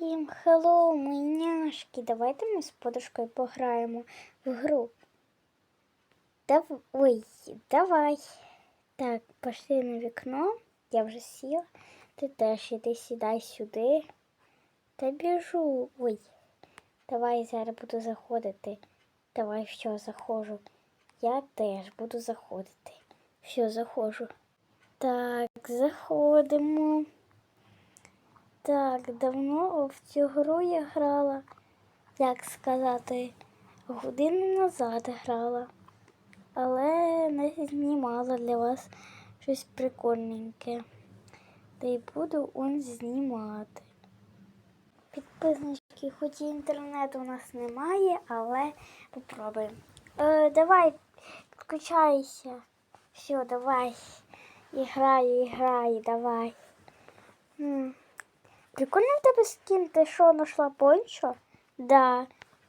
Всім хеллоу, мої няшки. Давайте ми з подружкою пограємо в гру. Дав... Ой, давай. Так, пошли на вікно. Я вже сіла. Ти теж іди сідай сюди. Та біжу. Ой. Давай зараз буду заходити. Давай що, заходжу. Я теж буду заходити. Все, заходжу. Так, заходимо. Так, давно в цю гру я грала, як сказати, годину назад грала, але не знімала для вас щось прикольненьке. Та й буду он знімати. Підписнички, хоч і інтернету у нас немає, але попробуємо. Е, давай, підключайся. Все, давай. І граю, і граю, давай. М. Прикольно в тебе скін, ти що, нашла пончо? Да.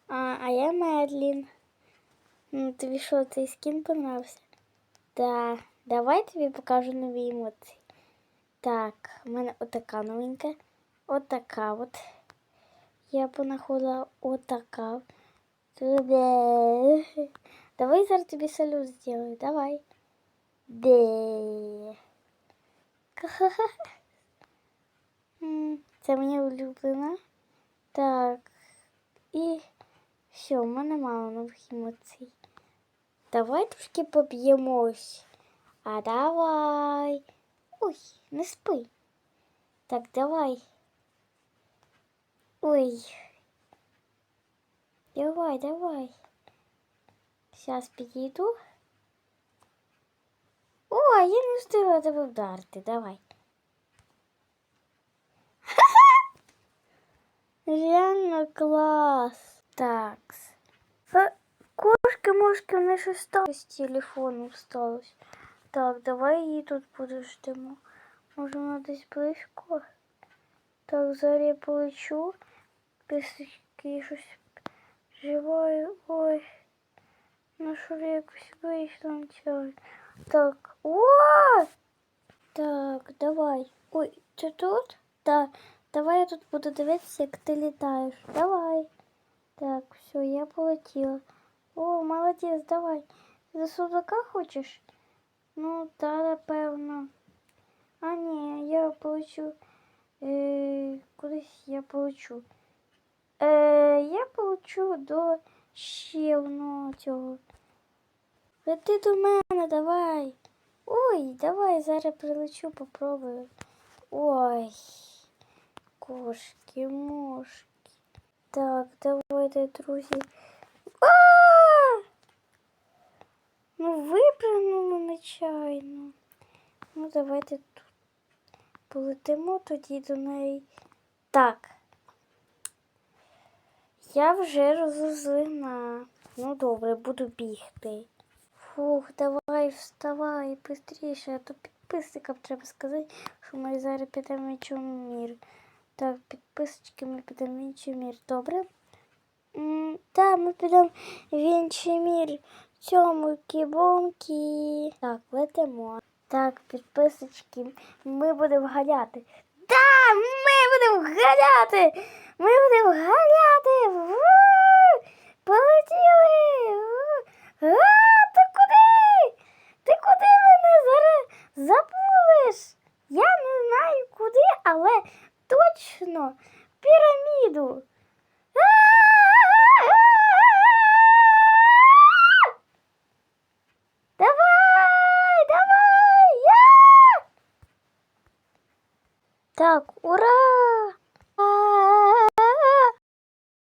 А, а я Медлін. Ну, тобі що, цей скін понравився? Да. Давай тобі покажу нові емоції. Так, в мене отака новенька. Отака от. Я понаходила отака. Туди. Давай зараз тобі салют зроблю. Давай. Де. М, Це моя улюблена. Так. І все, в мене мало нових емоцій. Давай трошки поб'ємось. А давай. Ой, не спи. Так, давай. Ой. Давай, давай. Зараз підійду. О, я не встигла тебе вдарити. Давай. Реально клас. Так. Е, Кошки, мошки, в неї щось сталося з телефону сталося. Так, давай її тут подождемо. Може вона десь близько. Так, зараз я полечу. Пісочки щось живаю. Ой. Ну що ж я якось вийшла на цього. Так. О! Так, давай. Ой, ти тут? Так. Давай я тут буду дивитися, як ти літаєш. Давай. Так, все, я полетіла. О, молодець, давай. За судака хочеш? Ну, та, напевно. А ні, я полечу. Е, кудись я полечу. Е, я полечу до ще одного цього. Лети до мене, давай. Ой, давай, зараз прилечу, попробую. Ой. Кошки, мошки. Так, давайте, друзі. А! Ну, випрыгнуло нечайно. Ну, давайте тут полетимо тоді до неї. Так. Я вже розозлина. Ну, добре, буду бігти. Фух, давай вставай, швидше, а то підписникам треба сказати, що ми зараз підемо в мір. Так, підписочки ми підемо в інший мір. Добре? Так, ми підемо в інший мір. Цьому кібонки. Так, летимо. Так, підписочки, ми будемо ганяти. Так, ми будемо ганяти! Ми будемо ганяти! Ву! Полетіли! Так, ура!